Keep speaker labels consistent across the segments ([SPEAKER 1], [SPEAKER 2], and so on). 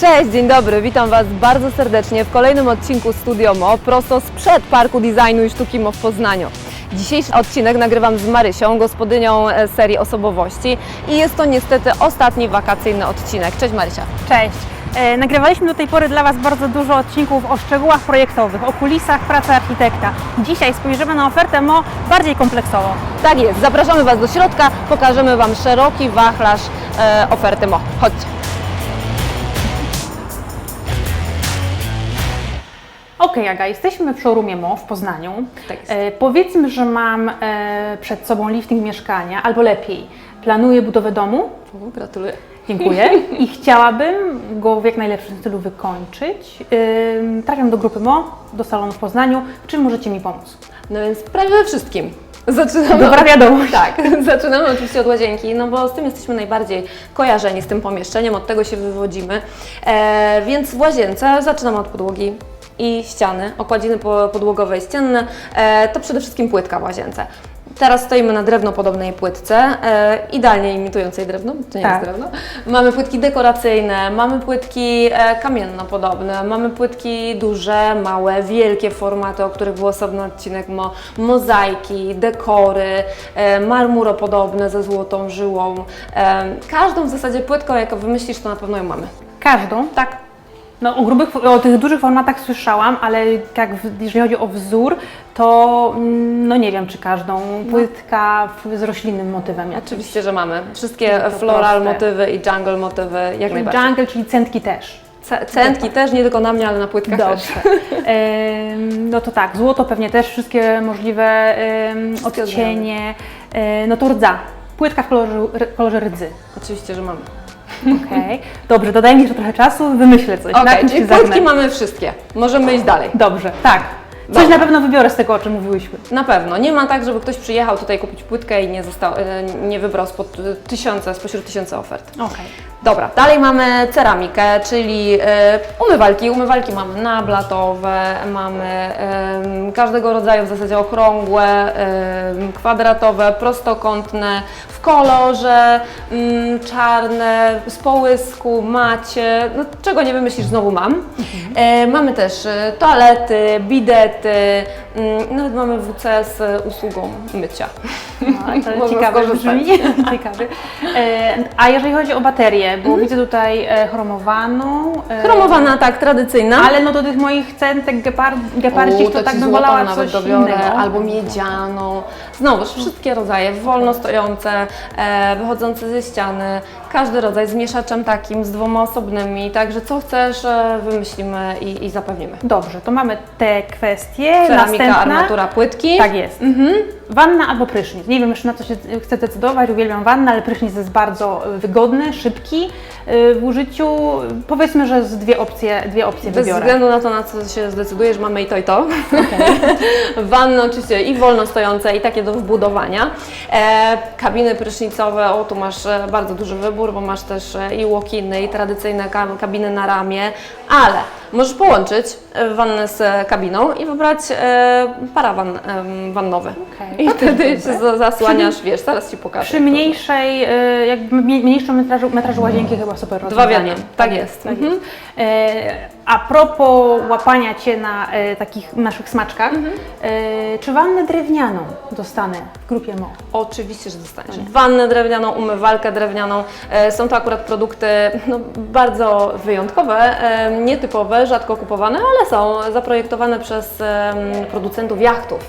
[SPEAKER 1] Cześć, dzień dobry, witam Was bardzo serdecznie w kolejnym odcinku Studio Mo, prosto sprzed Parku Designu i Sztuki Mo w Poznaniu. Dzisiejszy odcinek nagrywam z Marysią, gospodynią e, serii osobowości i jest to niestety ostatni wakacyjny odcinek. Cześć Marysia.
[SPEAKER 2] Cześć. E, Nagrywaliśmy do tej pory dla Was bardzo dużo odcinków o szczegółach projektowych, o kulisach pracy architekta. Dzisiaj spojrzymy na ofertę MO bardziej kompleksowo.
[SPEAKER 1] Tak jest, zapraszamy Was do środka, pokażemy Wam szeroki wachlarz e, oferty Mo. Chodźcie.
[SPEAKER 2] Okej, Aga, jesteśmy w showroomie MO w Poznaniu.
[SPEAKER 1] Tak.
[SPEAKER 2] E, powiedzmy, że mam e, przed sobą lifting mieszkania, albo lepiej, planuję budowę domu.
[SPEAKER 1] U, Gratuluję.
[SPEAKER 2] Dziękuję. I chciałabym go w jak najlepszym stylu wykończyć. Ym, Trafiam do grupy MO, do salonu w Poznaniu. Czym możecie mi pomóc?
[SPEAKER 1] No więc prawie we wszystkim. Zaczynamy
[SPEAKER 2] Dobra wiadomość.
[SPEAKER 1] Tak, zaczynamy oczywiście od łazienki, no bo z tym jesteśmy najbardziej kojarzeni z tym pomieszczeniem, od tego się wywodzimy. E, więc w łazience zaczynamy od podłogi i ściany, okładziny po- podłogowe i ścienne, e, to przede wszystkim płytka w łazience. Teraz stoimy na drewnopodobnej płytce, e, idealnie imitującej drewno, to nie
[SPEAKER 2] Tak.
[SPEAKER 1] jest drewno. Mamy płytki dekoracyjne, mamy płytki e, kamiennopodobne, mamy płytki duże, małe, wielkie formaty, o których był osobny odcinek, mo, mozaiki, dekory, e, marmuropodobne ze złotą żyłą. E, każdą w zasadzie płytką, jaką wymyślisz, to na pewno ją mamy.
[SPEAKER 2] Każdą?
[SPEAKER 1] Tak.
[SPEAKER 2] No, o, grubych, o tych dużych formatach słyszałam, ale jak w, jeżeli chodzi o wzór, to mm, no nie wiem, czy każdą. Płytka w, z roślinnym motywem. Jak
[SPEAKER 1] Oczywiście, że mamy. Wszystkie
[SPEAKER 2] To
[SPEAKER 1] floral
[SPEAKER 2] proste.
[SPEAKER 1] motywy i jungle motywy, jak najbardziej.
[SPEAKER 2] Jungle, czyli centki też.
[SPEAKER 1] Ce- Centki też, nie tylko na mnie, ale na płytkach też.
[SPEAKER 2] Dobrze. No to tak, złoto pewnie też, wszystkie możliwe
[SPEAKER 1] Wszystkie
[SPEAKER 2] odcienie. E, no to rdza. Płytka w kolorze, kolorze rdzy.
[SPEAKER 1] Oczywiście, że mamy.
[SPEAKER 2] Okej. Dobrze, dodaj mi jeszcze trochę czasu, wymyślę coś.
[SPEAKER 1] Okej,
[SPEAKER 2] na czymś
[SPEAKER 1] czyli
[SPEAKER 2] się
[SPEAKER 1] mamy wszystkie. Możemy iść dalej.
[SPEAKER 2] Dobrze, tak. Coś
[SPEAKER 1] Dobra.
[SPEAKER 2] na pewno wybiorę z tego, o czym mówiłyśmy.
[SPEAKER 1] Na pewno. Nie ma tak, żeby ktoś przyjechał tutaj kupić płytkę i nie, został, e, nie wybrał spod tysiąca, spośród tysiąca ofert.
[SPEAKER 2] Okej.
[SPEAKER 1] Dobra, dalej mamy ceramikę, czyli e, umywalki. Umywalki mamy nablatowe, mamy każdego rodzaju w zasadzie okrągłe, kwadratowe, prostokątne, w kolorze, mm, czarne, z połysku, macie, no czego nie wymyślisz, znowu mam. E, mamy też toalety, bidety, mm, nawet mamy WC z usługą mycia.
[SPEAKER 2] A, to ciekawe brzmi. ciekawe. E, a jeżeli chodzi o baterię, bo widzę tutaj e, chromowaną. e,
[SPEAKER 1] Chromowana, tak, tradycyjna.
[SPEAKER 2] Ale no do tych moich centek gepard, gepardzich
[SPEAKER 1] U,
[SPEAKER 2] to, tak bym wolała
[SPEAKER 1] nawet
[SPEAKER 2] coś
[SPEAKER 1] dobiorę,
[SPEAKER 2] innego.
[SPEAKER 1] albo miedzianą. Znowuż wszystkie rodzaje, wolno stojące, wychodzące ze ściany, każdy rodzaj z mieszaczem takim, z dwoma osobnymi, także co chcesz, e, wymyślimy i, i zapewnimy.
[SPEAKER 2] Dobrze, to mamy te kwestie.
[SPEAKER 1] Ceramika,
[SPEAKER 2] Następna.
[SPEAKER 1] armatura płytki.
[SPEAKER 2] Tak jest. Wanna albo prysznic. Nie wiem jeszcze na co się chcę decydować, uwielbiam wannę, ale prysznic jest bardzo e, wygodny, szybki e, w użyciu. Powiedzmy, że z dwie opcje, dwie opcje
[SPEAKER 1] Bez
[SPEAKER 2] wybiorę.
[SPEAKER 1] względu na to, na co się zdecydujesz, mamy i to, i to. Wanny oczywiście i wolno stojące, i takie do wbudowania. E, kabiny prysznicowe, o tu masz e, bardzo duży wybór, bo masz też e, i walk-iny, i tradycyjne ka- kabiny na ramię, ale możesz połączyć e, wannę z kabiną i wybrać e, parawan wannowy.
[SPEAKER 2] Okej,
[SPEAKER 1] I
[SPEAKER 2] też
[SPEAKER 1] wtedy się za- zasłaniasz, wiesz, zaraz Ci pokażę.
[SPEAKER 2] Przy mniejszej, e, jakby mniej- mniejszym metrażu, metrażu łazienki chyba super
[SPEAKER 1] Dwa w
[SPEAKER 2] rozwiązanie.
[SPEAKER 1] jednym, tak jest.
[SPEAKER 2] Tak
[SPEAKER 1] Mhm.
[SPEAKER 2] jest. E, a propos łapania Cię na e, takich naszych smaczkach,
[SPEAKER 1] Mhm.
[SPEAKER 2] e, czy wannę drewnianą dostanę w grupie MO?
[SPEAKER 1] Oczywiście, że dostaniesz. Wannę drewnianą, umywalkę drewnianą. E, Są to akurat produkty no, bardzo wyjątkowe, e, nietypowe, rzadko kupowane, ale są zaprojektowane przez em, producentów jachtów.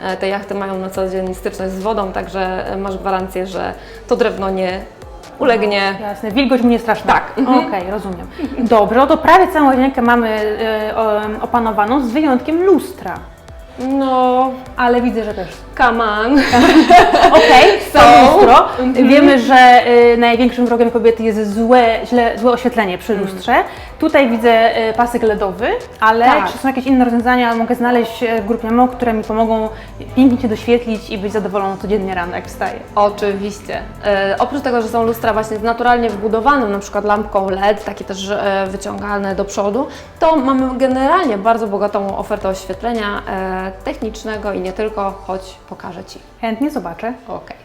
[SPEAKER 1] E, Te jachty mają na co dzień styczność z wodą, także masz gwarancję, że to drewno nie ulegnie.
[SPEAKER 2] Jasne, wilgoć mnie straszna.
[SPEAKER 1] Tak.
[SPEAKER 2] Okej, rozumiem. Dobrze, no to prawie całą łazienkę mamy e, o, opanowaną, z wyjątkiem lustra.
[SPEAKER 1] No,
[SPEAKER 2] Ale widzę, że też.
[SPEAKER 1] come on.
[SPEAKER 2] Okej,
[SPEAKER 1] Są.
[SPEAKER 2] to lustro.
[SPEAKER 1] Mhm.
[SPEAKER 2] Wiemy, że y, największym wrogiem kobiety jest złe, źle, złe oświetlenie przy lustrze. Tutaj widzę y, pasek LEDowy, ale
[SPEAKER 1] Tak.
[SPEAKER 2] czy są jakieś inne rozwiązania, mogę znaleźć e, w grupie MO, które mi pomogą pięknie Cię doświetlić i być zadowoloną codziennie rano, jak wstaję.
[SPEAKER 1] Oczywiście. E, oprócz tego, że są lustra właśnie z naturalnie wbudowaną, na przykład lampką LED, takie też e, wyciągalne do przodu, to mamy generalnie bardzo bogatą ofertę oświetlenia e, technicznego i nie tylko, choć pokażę Ci.
[SPEAKER 2] Chętnie zobaczę.
[SPEAKER 1] Okej.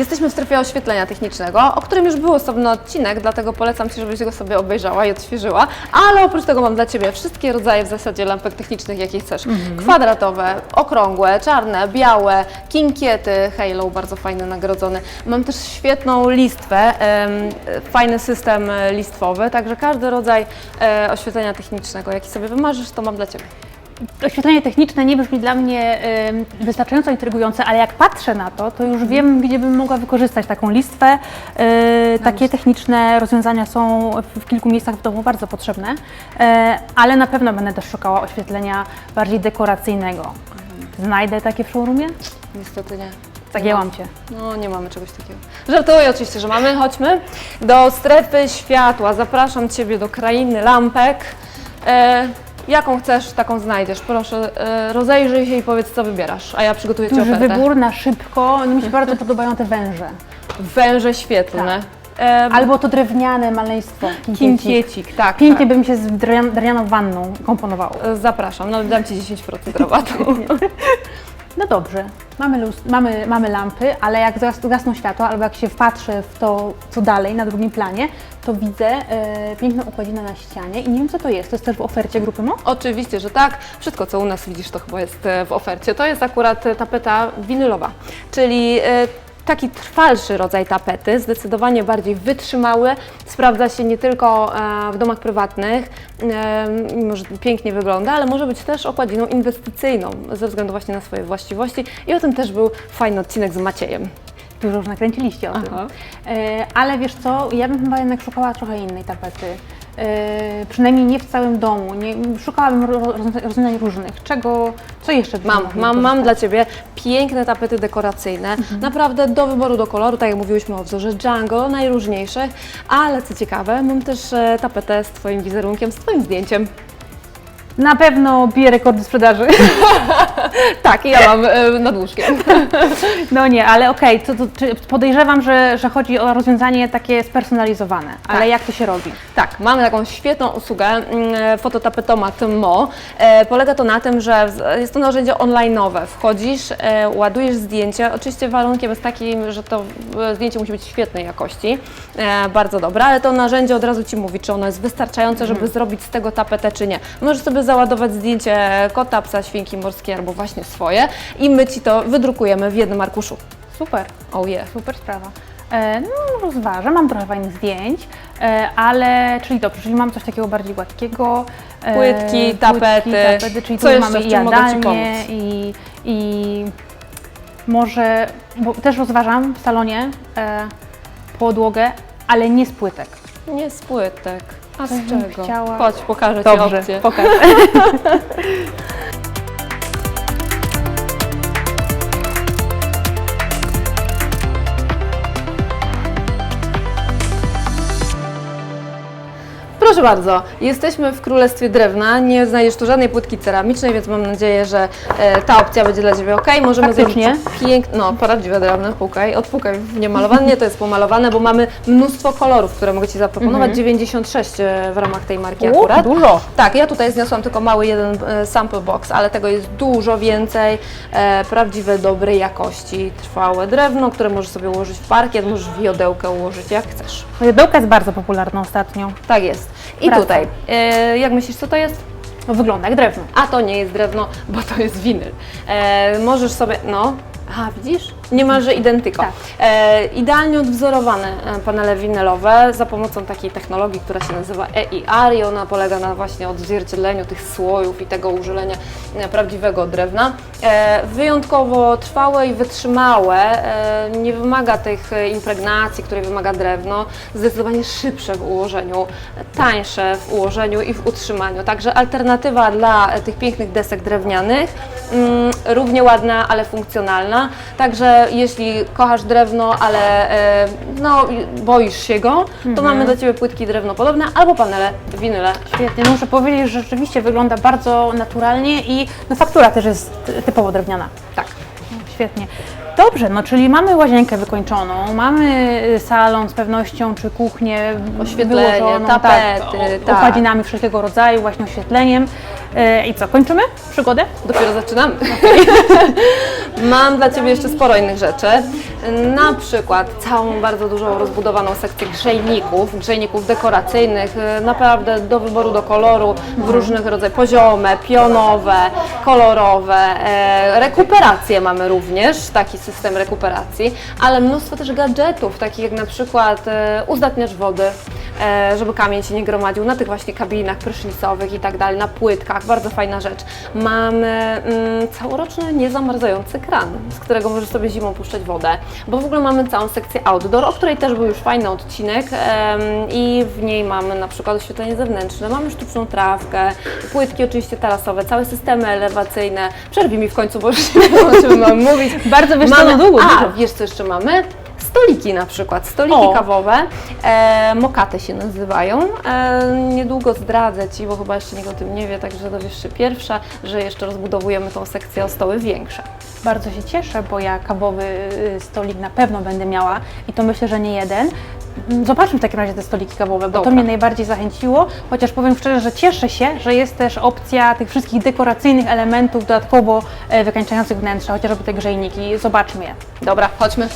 [SPEAKER 1] Jesteśmy w strefie oświetlenia technicznego, o którym już był osobny odcinek, dlatego polecam Ci, żebyś go sobie obejrzała i odświeżyła. Ale oprócz tego mam dla Ciebie wszystkie rodzaje w zasadzie lampek technicznych, jakie chcesz. Kwadratowe, okrągłe, czarne, białe, kinkiety, Halo, bardzo fajny, nagrodzony. Mam też świetną listwę, fajny system listwowy, także każdy rodzaj e, oświetlenia technicznego, jaki sobie wymarzysz, to mam dla Ciebie.
[SPEAKER 2] Oświetlenie techniczne nie brzmi dla mnie ym, wystarczająco intrygujące, ale jak patrzę na to, to już wiem, gdzie bym mogła wykorzystać taką listwę. Yy, takie techniczne rozwiązania są w, kilku miejscach w domu bardzo potrzebne, yy, ale na pewno będę też szukała oświetlenia bardziej dekoracyjnego. Znajdę takie w showroomie?
[SPEAKER 1] Niestety nie.
[SPEAKER 2] Zagięłam Cię.
[SPEAKER 1] No, nie mamy czegoś takiego. Żartuję oczywiście, że mamy. Chodźmy do strefy światła. Zapraszam Ciebie do krainy lampek. E, jaką chcesz, taką znajdziesz. Proszę, e, rozejrzyj się i powiedz, co wybierasz, a ja przygotuję Ci
[SPEAKER 2] Duży
[SPEAKER 1] ofertę.
[SPEAKER 2] wybór na szybko. No, mi się bardzo podobają te węże.
[SPEAKER 1] Węże świetlne.
[SPEAKER 2] Tak. Albo to drewniane maleństwo.
[SPEAKER 1] kinkiecik, tak.
[SPEAKER 2] Pięknie by mi się z drewnian- drewnianą wanną komponowało.
[SPEAKER 1] tak. Zapraszam, no dam Ci 10% rabatu.
[SPEAKER 2] No dobrze, mamy, mamy, mamy lampy, ale jak gasną światła, albo jak się wpatrzę w to, co dalej, na drugim planie, to widzę e, piękną układzinę na ścianie i nie wiem, co to jest. To jest też w ofercie grupy MO?
[SPEAKER 1] Oczywiście, że tak. Wszystko, co u nas widzisz, to chyba jest e, w ofercie. To jest akurat e, tapeta winylowa, czyli e, taki trwalszy rodzaj tapety, zdecydowanie bardziej wytrzymały. Sprawdza się nie tylko e, w domach prywatnych, e, mimo że pięknie wygląda, ale może być też okładziną inwestycyjną ze względu właśnie na swoje właściwości. I o tym też był fajny odcinek z Maciejem.
[SPEAKER 2] Dużo już nakręciliście o tym.
[SPEAKER 1] Aha.
[SPEAKER 2] E, ale wiesz co, ja bym chyba jednak szukała trochę innej tapety. E, przynajmniej nie w całym domu. Nie, szukałabym ro- rozwiązań różnych. Czego, co jeszcze
[SPEAKER 1] Mam, mam, mam dla Ciebie piękne tapety dekoracyjne, naprawdę do wyboru, do koloru, tak jak mówiłyśmy o wzorze Django, najróżniejszych, ale co ciekawe, mam też e, tapetę z Twoim wizerunkiem, z Twoim zdjęciem.
[SPEAKER 2] Na pewno bije rekordy sprzedaży.
[SPEAKER 1] Tak, ja mam e, nad łóżkiem.
[SPEAKER 2] No nie, ale okej, to, to, czy podejrzewam, że, że chodzi o rozwiązanie takie spersonalizowane. Ale
[SPEAKER 1] Tak.
[SPEAKER 2] jak to się robi?
[SPEAKER 1] Tak, mamy taką świetną usługę, mm, fototapetomat Mo. E, polega to na tym, że z- jest to narzędzie online'owe. Wchodzisz, e, ładujesz zdjęcie. Oczywiście warunkiem jest taki, że to e, zdjęcie musi być świetnej jakości, e, bardzo dobre, ale to narzędzie od razu Ci mówi, czy ono jest wystarczające, żeby zrobić z tego tapetę, czy nie. Możesz sobie załadować zdjęcie kota, psa, świnki morskiej albo właśnie swoje i my Ci to wydrukujemy w jednym arkuszu.
[SPEAKER 2] Super,
[SPEAKER 1] Oh yeah.
[SPEAKER 2] super sprawa. E, no, rozważę, mam trochę fajnych zdjęć, e, ale, czyli dobrze, czyli mam coś takiego bardziej gładkiego. e,
[SPEAKER 1] Płytki, tapety.
[SPEAKER 2] tapety czyli
[SPEAKER 1] Co
[SPEAKER 2] tu
[SPEAKER 1] jeszcze,
[SPEAKER 2] mamy
[SPEAKER 1] w
[SPEAKER 2] i
[SPEAKER 1] czym mogę Ci
[SPEAKER 2] jadalnię,
[SPEAKER 1] pomóc?
[SPEAKER 2] i, i może, bo też rozważam w salonie e, podłogę, ale nie z płytek.
[SPEAKER 1] Nie z płytek. A z czego?
[SPEAKER 2] chciała-
[SPEAKER 1] Chodź, pokażę Ci opcję.
[SPEAKER 2] pokaż.
[SPEAKER 1] Proszę bardzo, jesteśmy w Królestwie Drewna. Nie znajdziesz tu żadnej płytki ceramicznej, więc mam nadzieję, że e, ta opcja będzie dla Ciebie ok. Możemy
[SPEAKER 2] Faktycznie.
[SPEAKER 1] zrobić piękne, no prawdziwe drewno, pukaj, odpukaj w niemalowane. Nie, to jest pomalowane, bo mamy mnóstwo kolorów, które mogę Ci zaproponować. 96 e, w ramach tej marki
[SPEAKER 2] U,
[SPEAKER 1] akurat.
[SPEAKER 2] dużo.
[SPEAKER 1] Tak, ja tutaj zniosłam tylko mały jeden e, sample box, ale tego jest dużo więcej. E, prawdziwe, dobrej jakości, trwałe drewno, które możesz sobie ułożyć w parkiet, możesz w jodełkę ułożyć jak chcesz.
[SPEAKER 2] Jodełka jest bardzo popularna ostatnio.
[SPEAKER 1] Tak jest. I tutaj, e, jak myślisz, co to jest?
[SPEAKER 2] No, wygląda jak drewno.
[SPEAKER 1] A to nie jest drewno, bo to jest winyl. E, możesz sobie, no, aha, widzisz? Niemalże identyko.
[SPEAKER 2] Tak.
[SPEAKER 1] E, idealnie odwzorowane e, panele winylowe za pomocą takiej technologii, która się nazywa EIR i ona polega na właśnie odzwierciedleniu tych słojów i tego użylenia e, prawdziwego drewna. E, wyjątkowo trwałe i wytrzymałe, e, nie wymaga tych e, impregnacji, której wymaga drewno, zdecydowanie szybsze w ułożeniu, tańsze w ułożeniu i w utrzymaniu. Także alternatywa dla tych pięknych desek drewnianych, mm, równie ładna, ale funkcjonalna. Także jeśli kochasz drewno, ale e, no, boisz się go, to mamy dla Ciebie płytki drewnopodobne albo panele winyle.
[SPEAKER 2] Świetnie, no muszę powiedzieć, że rzeczywiście wygląda bardzo naturalnie i no, faktura też jest ty- typowo drewniana.
[SPEAKER 1] Tak.
[SPEAKER 2] Świetnie. Dobrze, no czyli mamy łazienkę wykończoną, mamy y, salon z pewnością, czy kuchnię
[SPEAKER 1] Oświetlenie,
[SPEAKER 2] wyłożoną,
[SPEAKER 1] tapety,
[SPEAKER 2] tak, o-
[SPEAKER 1] tak.
[SPEAKER 2] wszelkiego rodzaju, właśnie oświetleniem. E, I co, kończymy przygodę?
[SPEAKER 1] Dopiero zaczynamy. Mam dla Ciebie jeszcze sporo innych rzeczy. Na przykład całą bardzo dużą rozbudowaną sekcję grzejników, grzejników dekoracyjnych, y, naprawdę do wyboru, do koloru, w różnych rodzajach, poziome, pionowe, kolorowe. E, rekuperację mamy również, taki system rekuperacji, ale mnóstwo też gadżetów, takich jak na przykład e, uzdatniacz wody, e, żeby kamień się nie gromadził na tych właśnie kabinach prysznicowych i tak dalej, na płytkach, bardzo fajna rzecz. Mamy mm, całoroczny niezamarzający kran, z którego możesz sobie zimą puszczać wodę, bo w ogóle mamy całą sekcję outdoor, o której też był już fajny odcinek em, i w niej mamy na przykład oświetlenie zewnętrzne, mamy sztuczną trawkę, płytki oczywiście tarasowe, całe systemy elewacyjne. Przerwij mi w końcu, bo już nie wiem o czym mam mówić.
[SPEAKER 2] Bardzo wiesz
[SPEAKER 1] mamy,
[SPEAKER 2] długo,
[SPEAKER 1] A, wiesz co jeszcze mamy? Stoliki na przykład, stoliki
[SPEAKER 2] O.
[SPEAKER 1] kawowe, e, mokaty się nazywają. E, niedługo zdradzę Ci, bo chyba jeszcze nikt o tym nie wie, także dowiesz się pierwsza, że jeszcze rozbudowujemy tą sekcję o stoły większe.
[SPEAKER 2] Bardzo się cieszę, bo ja kawowy y, stolik na pewno będę miała i to myślę, że nie jeden. Mm, Zobaczmy w takim razie te stoliki kawowe, bo to
[SPEAKER 1] Dobra.
[SPEAKER 2] mnie najbardziej zachęciło, chociaż powiem szczerze, że cieszę się, że jest też opcja tych wszystkich dekoracyjnych elementów dodatkowo e, wykańczających wnętrze, chociażby te grzejniki. Zobaczmy je.
[SPEAKER 1] Dobra, chodźmy.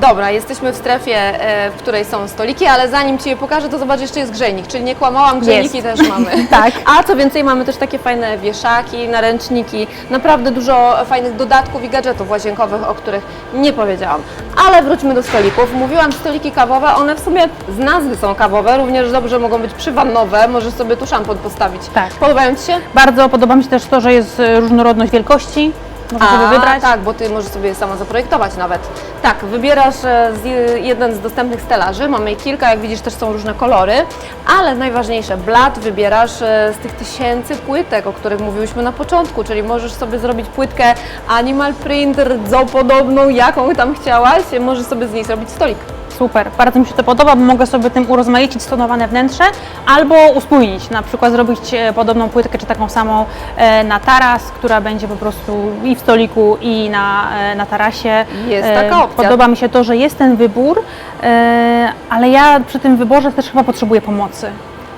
[SPEAKER 1] Dobra, jesteśmy w strefie, e, w której są stoliki, ale zanim Ci je pokażę, to zobacz, jeszcze jest grzejnik, czyli nie kłamałam, grzejniki też mamy.
[SPEAKER 2] Tak.
[SPEAKER 1] A co więcej, mamy też takie fajne wieszaki, naręczniki, naprawdę dużo fajnych dodatków i gadżetów łazienkowych, o których nie powiedziałam. Ale wróćmy do stolików. Mówiłam, stoliki kawowe, one w sumie z nazwy są kawowe, również dobrze mogą być przywannowe, możesz sobie tu szampon postawić.
[SPEAKER 2] Tak.
[SPEAKER 1] Podobają Ci się?
[SPEAKER 2] Bardzo podoba mi się też to, że jest różnorodność wielkości, można sobie wybrać.
[SPEAKER 1] tak, bo Ty możesz sobie sama zaprojektować nawet. Tak, wybierasz e, z, jeden z dostępnych stelaży, mamy ich kilka, jak widzisz też są różne kolory, ale najważniejsze, blat wybierasz e, z tych tysięcy płytek, o których mówiłyśmy na początku, czyli możesz sobie zrobić płytkę animal print, rdzopodobną, jaką tam chciałaś, możesz sobie z niej zrobić stolik.
[SPEAKER 2] Super, bardzo mi się to podoba, bo mogę sobie tym urozmaicić stonowane wnętrze albo uspójnić, na przykład zrobić e, podobną płytkę czy taką samą e, na taras, która będzie po prostu i w stoliku i na, e, na tarasie.
[SPEAKER 1] Jest taka opcja.
[SPEAKER 2] Podoba mi się to, że jest ten wybór, ale ja przy tym wyborze też chyba potrzebuję pomocy.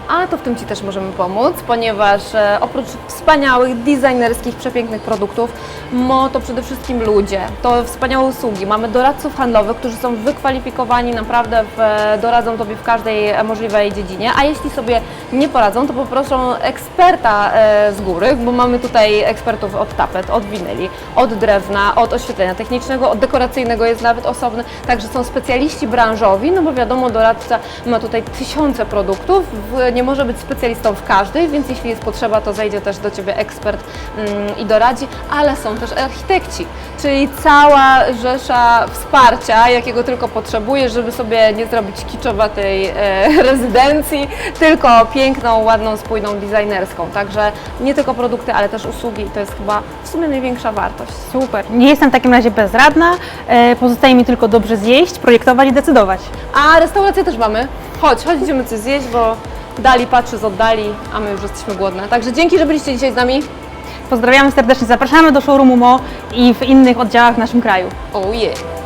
[SPEAKER 1] A to w tym Ci też możemy pomóc, ponieważ e, oprócz wspaniałych, designerskich, przepięknych produktów, mo to przede wszystkim ludzie, to wspaniałe usługi. Mamy doradców handlowych, którzy są wykwalifikowani, naprawdę w, doradzą Tobie w każdej e, możliwej dziedzinie, a jeśli sobie nie poradzą, to poproszą eksperta e, z góry, bo mamy tutaj ekspertów od tapet, od winyli, od drewna, od oświetlenia technicznego, od dekoracyjnego jest nawet osobny, także są specjaliści branżowi, no bo wiadomo, doradca ma tutaj tysiące produktów, w, nie może być specjalistą w każdej, więc jeśli jest potrzeba, to zejdzie też do Ciebie ekspert mm, i doradzi, ale są też architekci, czyli cała rzesza wsparcia, jakiego tylko potrzebujesz, żeby sobie nie zrobić kiczowatej e, rezydencji, tylko piękną, ładną, spójną, designerską. Także nie tylko produkty, ale też usługi i to jest chyba w sumie największa wartość.
[SPEAKER 2] Super. Nie jestem w takim razie bezradna, e, pozostaje mi tylko dobrze zjeść, projektować i decydować.
[SPEAKER 1] A restaurację też mamy. Chodź, chodź, idziemy coś zjeść, bo Dali patrzy z oddali, a my już jesteśmy głodne. Także dzięki, że byliście dzisiaj z nami.
[SPEAKER 2] Pozdrawiamy serdecznie, zapraszamy do showroomu MO i w innych oddziałach w naszym kraju.
[SPEAKER 1] Oh yeah!